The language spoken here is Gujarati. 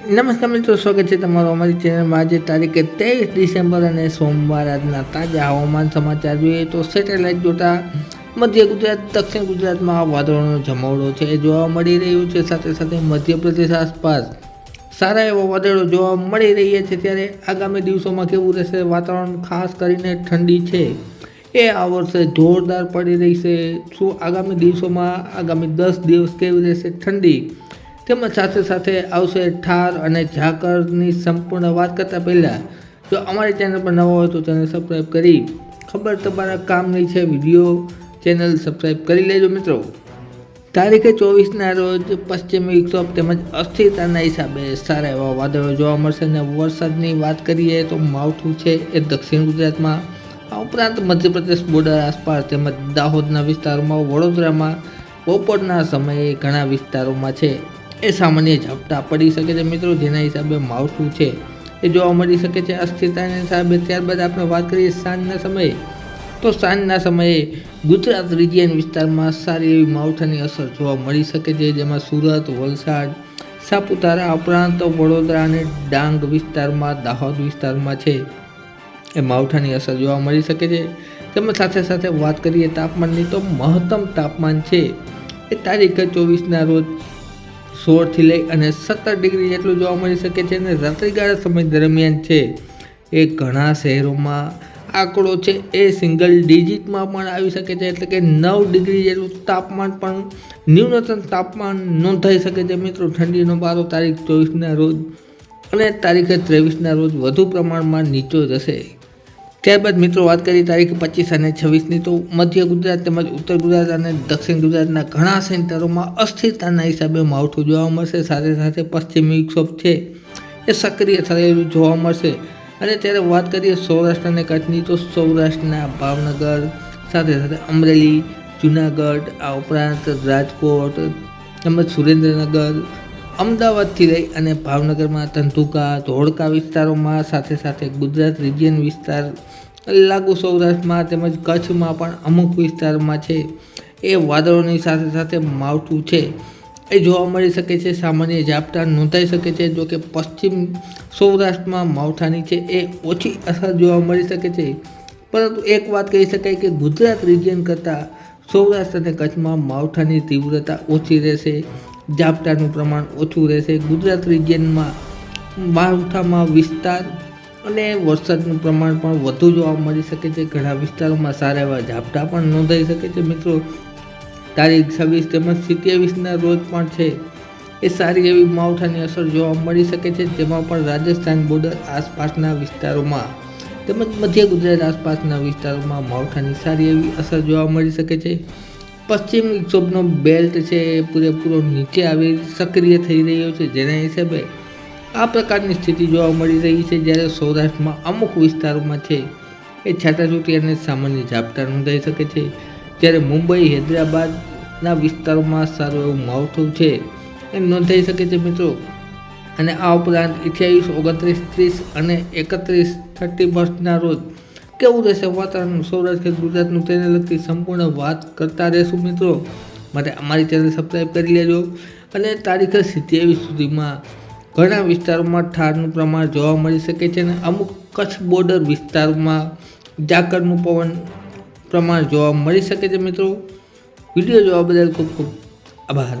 નમસ્કાર મિત્રો, સ્વાગત છે તમારું અમારી ચેનલમાં. આજે તારીખે તેવીસ ડિસેમ્બર અને સોમવાર આજના તાજા હવામાન સમાચાર જોઈએ તો સેટેલાઇટ જોતા મધ્ય ગુજરાત, દક્ષિણ ગુજરાતમાં વાદળોનો જમાવડો છે એ જોવા મળી રહ્યું છે. સાથે સાથે મધ્યપ્રદેશ આસપાસ સારા એવા વાદળો જોવા મળી રહ્યા છે. ત્યારે આગામી દિવસોમાં કેવું રહેશે? વાતાવરણ ખાસ કરીને ઠંડી છે. એ આ વર્ષે જોરદાર પડી રહી છે. શું આગામી દિવસોમાં, આગામી દસ દિવસ કેવી રહેશે? ઠંડી તેમજ સાથે સાથે આવશે ઠાર અને ઝાકરની સંપૂર્ણ વાત કરતાં પહેલાં, જો અમારી ચેનલ પર નવો હોય તો ચેનલ સબસ્ક્રાઈબ કરી ખબર તમારા કામની છે વીડિયો ચેનલ સબસ્ક્રાઈબ કરી લેજો મિત્રો. તારીખે ચોવીસના રોજ પશ્ચિમી વિક્ષોભ તેમજ અસ્થિરતાના હિસાબે સારા એવા વાદળો જોવા મળશે અને વરસાદની વાત કરીએ તો માવઠું છે એ દક્ષિણ ગુજરાતમાં, આ ઉપરાંત મધ્યપ્રદેશ બોર્ડર આસપાસ તેમજ દાહોદના વિસ્તારોમાં, વડોદરામાં, બપોરના સમયે ઘણા વિસ્તારોમાં છે. એ સામાન્ય ઝાપટા પડી શકે છે મિત્રો, જેના હિસાબે માવઠું છે. એ જોવા મળી શકે છે અસ્થિરતાને હિસાબે. ત્યારબાદ આપણે વાત કરીએ સાંજના સમયે. તો સાંજના સમયે ગુજરાત રિજિયન વિસ્તારમાં સારી એવી માવઠાની અસર જોવા મળી શકે છે, જેમાં સુરત, વલસાડ, સાપુતારા ઉપરાંત વડોદરા અને ડાંગ વિસ્તારમાં, દાહોદ વિસ્તારમાં છે. એ માવઠાની અસર જોવા મળી શકે છે. તેમજ સાથે સાથે વાત કરીએ તાપમાનની, તો મહત્તમ તાપમાન છે એ તારીખ ચોવીસના રોજ સોળથી લઈ અને સત્તર ડિગ્રી જેટલું જોવા મળી શકે છે અને રાત્રિગાળા સમય દરમિયાન છે એ ઘણા શહેરોમાં આંકડો છે એ સિંગલ ડિજિટમાં પણ આવી શકે છે એટલે કે નવ ડિગ્રી જેટલું તાપમાન પણ ન્યૂનતમ તાપમાન નોંધાઈ શકે છે મિત્રો. ઠંડીનો પારો તારીખ ચોવીસના રોજ અને તારીખે ત્રેવીસના રોજ વધુ પ્રમાણમાં નીચો જશે. ત્યારબાદ મિત્રો વાત કરીએ તારીખ પચીસ અને છવ્વીસની, તો મધ્ય ગુજરાત તેમજ ઉત્તર ગુજરાત અને દક્ષિણ ગુજરાતના ઘણા સેન્ટરોમાં અસ્થિરતાના હિસાબે માવઠું જોવા મળશે. સાથે સાથે પશ્ચિમી વિક્ષોભ છે એ સક્રિય થયેલું જોવા મળશે. અને ત્યારે વાત કરીએ સૌરાષ્ટ્ર અને કચ્છની, તો સૌરાષ્ટ્રના ભાવનગર, સાથે સાથે અમરેલી, જુનાગઢ, આ ઉપરાંત રાજકોટ, તેમજ સુરેન્દ્રનગર અમદાવાદથી લઈ અને ભાવનગરમાં ધંધુકા ધોળકા વિસ્તારોમાં સાથે સાથે ગુજરાત રિજિયન વિસ્તાર, લાગુ સૌરાષ્ટ્રમાં તેમજ કચ્છમાં પણ અમુક વિસ્તારમાં છે. એ વાદળોની સાથે સાથે માવઠું છે. એ જોવા મળી શકે છે, સામાન્ય ઝાપટા નોંધાઈ શકે છે, જોકે પશ્ચિમ સૌરાષ્ટ્રમાં માવઠાની છે એ ઓછી અસર જોવા મળી શકે છે. પરંતુ એક વાત કહી શકાય કે ગુજરાત રિજિયન કરતાં સૌરાષ્ટ્ર અને કચ્છમાં માવઠાની તીવ્રતા ઓછી રહેશે. ઝાપટાનું પ્રમાણ ઓછું રહેશે. ગુજરાત રિજિયનમાં માવઠામાં વિસ્તાર અને વરસાદનું પ્રમાણ પણ વધુ જોવા મળી શકે છે. ઘણા વિસ્તારોમાં સારા એવા ઝાપટા પણ નોંધાઈ શકે છે. મિત્રો, તારીખ છવ્વીસ તેમજ સિત્યાવીસના રોજ પણ છે. એ સારી એવી માવઠાની અસર જોવા મળી શકે છે, જેમાં પણ રાજસ્થાન બોર્ડર આસપાસના વિસ્તારોમાં તેમજ મધ્ય ગુજરાત આસપાસના વિસ્તારોમાં માવઠાની સારી એવી અસર જોવા મળી શકે છે. પશ્ચિમ વિક્ષોભનો બેલ્ટ છે એ પૂરેપૂરો નીચે આવી સક્રિય થઈ રહ્યો છે. જેના હિસાબે આ પ્રકારની સ્થિતિ જોવા મળી રહી છે જ્યારે સૌરાષ્ટ્રમાં અમુક વિસ્તારોમાં છે એ છાટાછૂટી અને સામાન્ય ઝાપટા નોંધાઈ શકે છે. જ્યારે મુંબઈ, હૈદરાબાદના વિસ્તારોમાં સારું એવું માવઠું છે એ નોંધાઈ શકે છે મિત્રો. અને આ ઉપરાંત અઠ્યાવીસ, ઓગણત્રીસ, ત્રીસ અને એકત્રીસ થર્ટી ફર્સ્ટના રોજ કેવું રહેશે વાતાવરણ સૌરાષ્ટ્ર ગુજરાતનું તેને લગતી સંપૂર્ણ વાત કરતા રહેશું મિત્રો. માટે અમારી ચેનલ સબસ્ક્રાઈબ કરી લેજો. અને તારીખ સિત્યાવીસ સુધીમાં ઘણા વિસ્તારોમાં ઠારનું પ્રમાણ જોવા મળી શકે છે અને અમુક કચ્છ બોર્ડર વિસ્તારોમાં ઝાકરનું પવન પ્રમાણ જોવા મળી શકે છે મિત્રો. વીડિયો જોવા બદલ ખૂબ ખૂબ આભાર.